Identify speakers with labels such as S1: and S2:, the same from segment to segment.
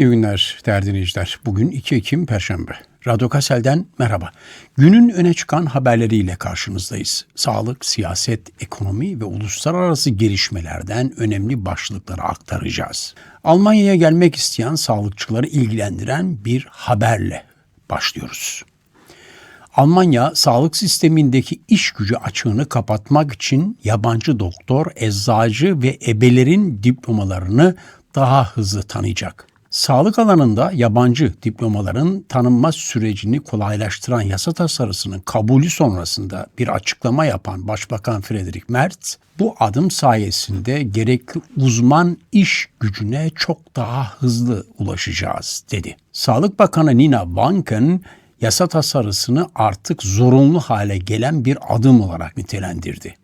S1: İyi günler değerli dinleyiciler. Bugün 2 Ekim Perşembe. Radyo Kasel'den merhaba. Günün öne çıkan haberleriyle karşınızdayız. Sağlık, siyaset, ekonomi ve uluslararası gelişmelerden önemli başlıkları aktaracağız. Almanya'ya gelmek isteyen sağlıkçıları ilgilendiren bir haberle başlıyoruz. Almanya sağlık sistemindeki iş gücü açığını kapatmak için yabancı doktor, eczacı ve ebelerin diplomalarını daha hızlı tanıyacak. Sağlık alanında yabancı diplomaların tanınma sürecini kolaylaştıran yasa tasarısının kabulü sonrasında bir açıklama yapan Başbakan Friedrich Merz, bu adım sayesinde gerekli uzman iş gücüne çok daha hızlı ulaşacağız dedi. Sağlık Bakanı Nina Wanken yasa tasarısını artık zorunlu hale gelen bir adım olarak nitelendirdi.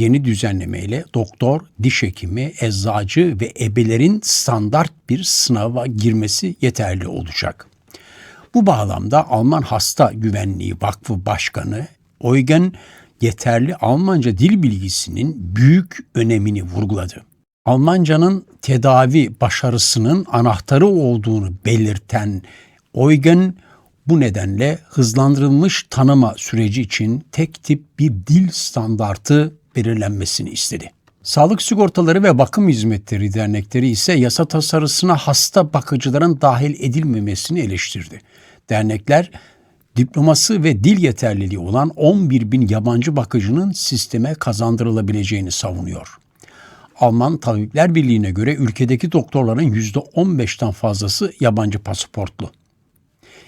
S1: Yeni düzenlemeyle doktor, diş hekimi, eczacı ve ebelerin standart bir sınava girmesi yeterli olacak. Bu bağlamda Alman Hasta Güvenliği Vakfı Başkanı Eugen yeterli Almanca dil bilgisinin büyük önemini vurguladı. Almancanın tedavi başarısının anahtarı olduğunu belirten Eugen bu nedenle hızlandırılmış tanıma süreci için tek tip bir dil standartı belirlenmesini istedi. Sağlık Sigortaları ve Bakım Hizmetleri Dernekleri ise yasa tasarısına hasta bakıcıların dahil edilmemesini eleştirdi. Dernekler diploması ve dil yeterliliği olan 11 bin yabancı bakıcının sisteme kazandırılabileceğini savunuyor. Alman Tabipler Birliği'ne göre ülkedeki doktorların %15'ten fazlası yabancı pasaportlu.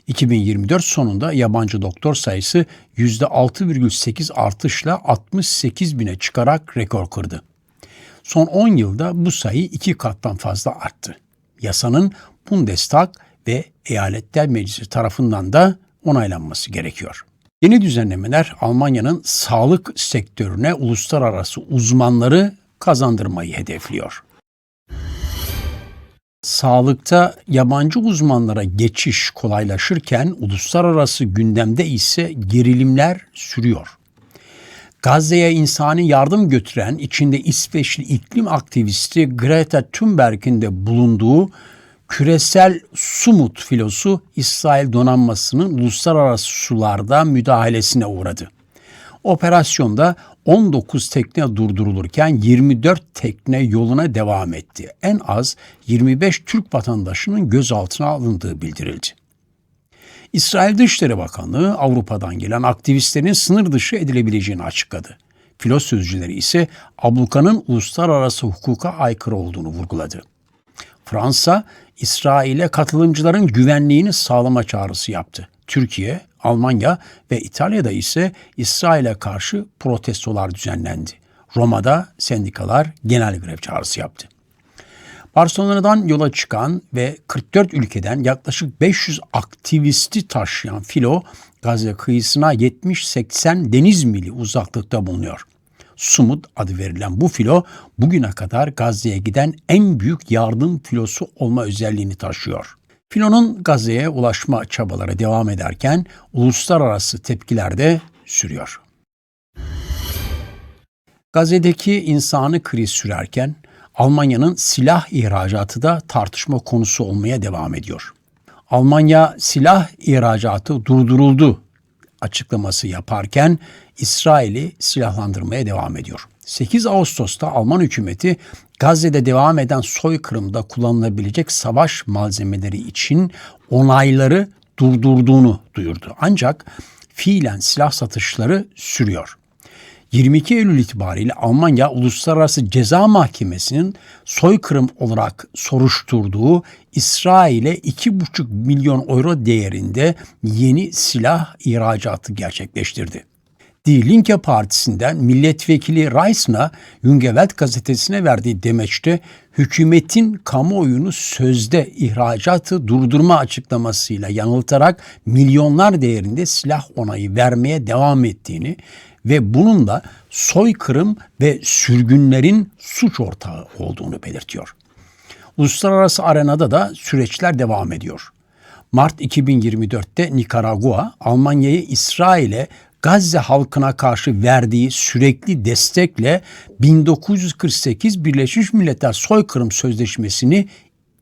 S1: 2024 sonunda yabancı doktor sayısı %6,8 artışla 68 bine çıkarak rekor kırdı. Son 10 yılda bu sayı iki kattan fazla arttı. Yasanın Bundestag ve Eyaletler Meclisi tarafından da onaylanması gerekiyor. Yeni düzenlemeler Almanya'nın sağlık sektörüne uluslararası uzmanları kazandırmayı hedefliyor. Sağlıkta yabancı uzmanlara geçiş kolaylaşırken uluslararası gündemde ise gerilimler sürüyor. Gazze'ye insani yardım götüren içinde İsveçli iklim aktivisti Greta Thunberg'in de bulunduğu küresel Sumut filosu İsrail donanmasının uluslararası sularda müdahalesine uğradı. Operasyonda 19 tekne durdurulurken 24 tekne yoluna devam etti. En az 25 Türk vatandaşının gözaltına alındığı bildirildi. İsrail Dışişleri Bakanlığı Avrupa'dan gelen aktivistlerin sınır dışı edilebileceğini açıkladı. Filo sözcüleri ise ablukanın uluslararası hukuka aykırı olduğunu vurguladı. Fransa, İsrail'e katılımcıların güvenliğini sağlama çağrısı yaptı. Türkiye, Almanya ve İtalya'da ise İsrail'e karşı protestolar düzenlendi. Roma'da sendikalar genel grev çağrısı yaptı. Barcelona'dan yola çıkan ve 44 ülkeden yaklaşık 500 aktivisti taşıyan filo Gazze kıyısına 70-80 deniz mili uzaklıkta bulunuyor. Sumut adı verilen bu filo bugüne kadar Gazze'ye giden en büyük yardım filosu olma özelliğini taşıyor. Filonun Gazze'ye ulaşma çabaları devam ederken uluslararası tepkiler de sürüyor. Gazze'deki insanı kriz sürerken Almanya'nın silah ihracatı da tartışma konusu olmaya devam ediyor. Almanya silah ihracatı durduruldu açıklaması yaparken İsrail'i silahlandırmaya devam ediyor. 8 Ağustos'ta Alman hükümeti Gazze'de devam eden soykırımda kullanılabilecek savaş malzemeleri için onayları durdurduğunu duyurdu. Ancak fiilen silah satışları sürüyor. 22 Eylül itibariyle Almanya Uluslararası Ceza Mahkemesi'nin soykırım olarak soruşturduğu İsrail'e 2,5 milyon euro değerinde yeni silah ihracatı gerçekleştirdi. Die Linke Partisi'nden milletvekili Reisner, Jungewelt gazetesine verdiği demeçte hükümetin kamuoyunu sözde ihracatı durdurma açıklamasıyla yanıltarak milyonlar değerinde silah onayı vermeye devam ettiğini ve bununla soykırım ve sürgünlerin suç ortağı olduğunu belirtiyor. Uluslararası arenada da süreçler devam ediyor. Mart 2024'te Nikaragua, Almanya'yı İsrail'e Gazze halkına karşı verdiği sürekli destekle 1948 Birleşmiş Milletler Soykırım Sözleşmesi'ni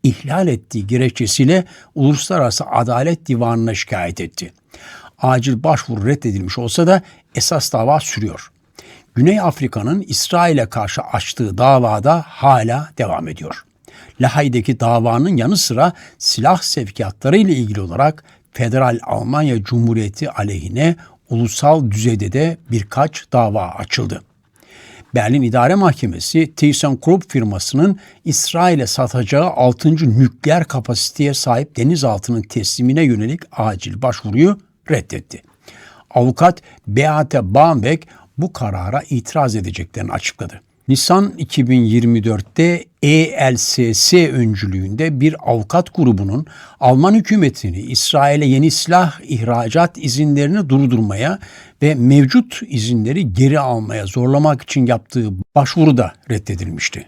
S1: ihlal ettiği gerekçesiyle Uluslararası Adalet Divanı'na şikayet etti. Acil başvuru reddedilmiş olsa da esas dava sürüyor. Güney Afrika'nın İsrail'e karşı açtığı davada hala devam ediyor. Lahey'deki davanın yanı sıra silah sevkiyatları ile ilgili olarak Federal Almanya Cumhuriyeti aleyhine ulusal düzeyde de birkaç dava açıldı. Berlin İdare Mahkemesi ThyssenKrupp firmasının İsrail'e satacağı 6. nükleer kapasiteye sahip denizaltının teslimine yönelik acil başvuruyu reddetti. Avukat Beate Bambeck bu karara itiraz edeceklerini açıkladı. Nisan 2024'te ELSS öncülüğünde bir avukat grubunun Alman hükümetini İsrail'e yeni silah ihracat izinlerini durdurmaya ve mevcut izinleri geri almaya zorlamak için yaptığı başvuru da reddedilmişti.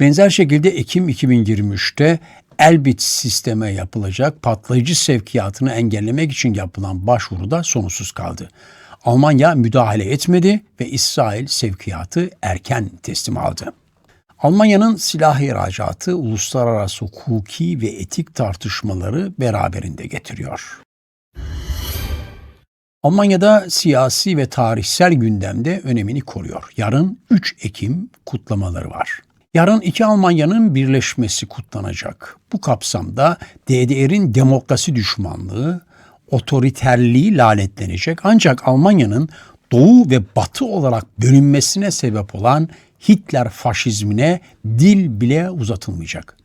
S1: Benzer şekilde Ekim 2023'te Elbit sisteme yapılacak patlayıcı sevkiyatını engellemek için yapılan başvuru da sonuçsuz kaldı. Almanya müdahale etmedi ve İsrail sevkiyatı erken teslim aldı. Almanya'nın silah ihracatı uluslararası hukuki ve etik tartışmaları beraberinde getiriyor. Almanya'da siyasi ve tarihsel gündemde önemini koruyor. Yarın 3 Ekim kutlamaları var. Yarın iki Almanya'nın birleşmesi kutlanacak. Bu kapsamda DDR'in demokrasi düşmanlığı, otoriterliği lanetlenecek ancak Almanya'nın doğu ve batı olarak bölünmesine sebep olan Hitler faşizmine dil bile uzatılmayacak.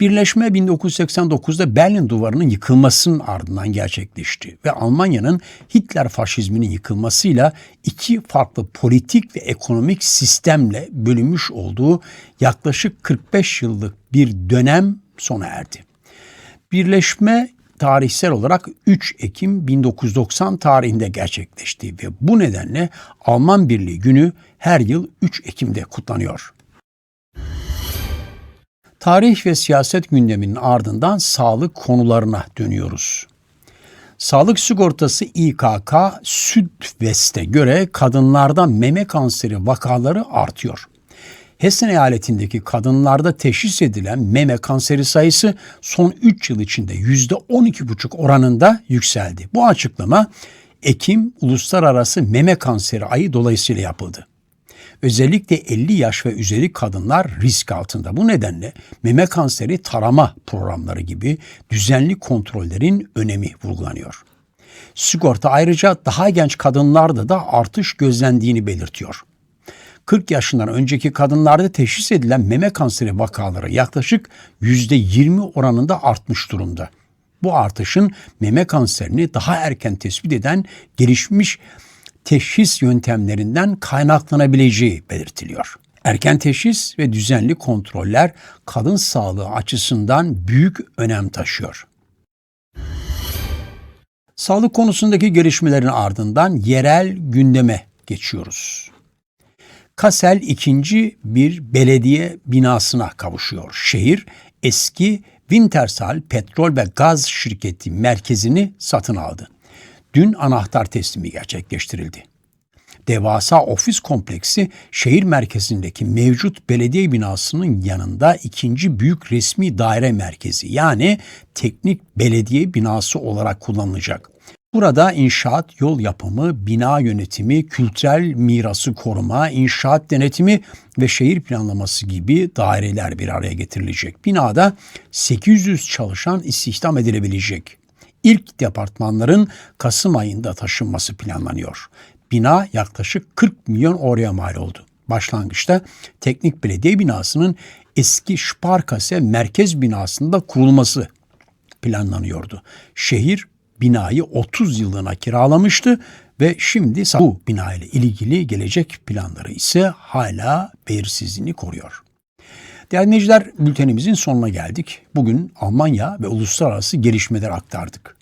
S1: Birleşme 1989'da Berlin Duvarı'nın yıkılmasının ardından gerçekleşti ve Almanya'nın Hitler faşizminin yıkılmasıyla iki farklı politik ve ekonomik sistemle bölünmüş olduğu yaklaşık 45 yıllık bir dönem sona erdi. Birleşme tarihsel olarak 3 Ekim 1990 tarihinde gerçekleşti ve bu nedenle Alman Birliği Günü her yıl 3 Ekim'de kutlanıyor. Tarih ve siyaset gündeminin ardından sağlık konularına dönüyoruz. Sağlık sigortası İKK Südwest'e göre kadınlarda meme kanseri vakaları artıyor. Hessen eyaletindeki kadınlarda teşhis edilen meme kanseri sayısı son 3 yıl içinde %12,5 oranında yükseldi. Bu açıklama Ekim Uluslararası Meme Kanseri Ayı dolayısıyla yapıldı. Özellikle 50 yaş ve üzeri kadınlar risk altında. Bu nedenle meme kanseri tarama programları gibi düzenli kontrollerin önemi vurgulanıyor. Sigorta ayrıca daha genç kadınlarda da artış gözlendiğini belirtiyor. 40 yaşından önceki kadınlarda teşhis edilen meme kanseri vakaları yaklaşık %20 oranında artmış durumda. Bu artışın meme kanserini daha erken tespit eden gelişmiş teşhis yöntemlerinden kaynaklanabileceği belirtiliyor. Erken teşhis ve düzenli kontroller kadın sağlığı açısından büyük önem taşıyor. Sağlık konusundaki gelişmelerin ardından yerel gündeme geçiyoruz. Kassel ikinci bir belediye binasına kavuşuyor. Şehir eski Wintersal Petrol ve Gaz Şirketi merkezini satın aldı. Dün anahtar teslimi gerçekleştirildi. Devasa ofis kompleksi şehir merkezindeki mevcut belediye binasının yanında ikinci büyük resmi daire merkezi yani teknik belediye binası olarak kullanılacak. Burada inşaat, yol yapımı, bina yönetimi, kültürel mirası koruma, inşaat denetimi ve şehir planlaması gibi daireler bir araya getirilecek. Binada 800 çalışan istihdam edilebilecek. İlk departmanların Kasım ayında taşınması planlanıyor. Bina yaklaşık 40 milyon oraya mal oldu. Başlangıçta teknik belediye binasının eski Sparkase merkez binasında kurulması planlanıyordu. Şehir binayı 30 yıllığına kiralamıştı ve şimdi bu bina ile ilgili gelecek planları ise hala belirsizliğini koruyor. Değerli dinleyiciler, bültenimizin sonuna geldik. Bugün Almanya ve uluslararası gelişmeler aktardık.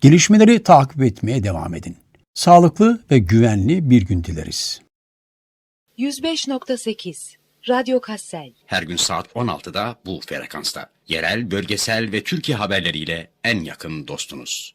S1: Gelişmeleri takip etmeye devam edin. Sağlıklı ve güvenli bir gün dileriz.
S2: 105.8 Radyo Kassel
S3: Her gün saat 16'da bu frekansta. Yerel, bölgesel ve Türkiye haberleriyle en yakın dostunuz.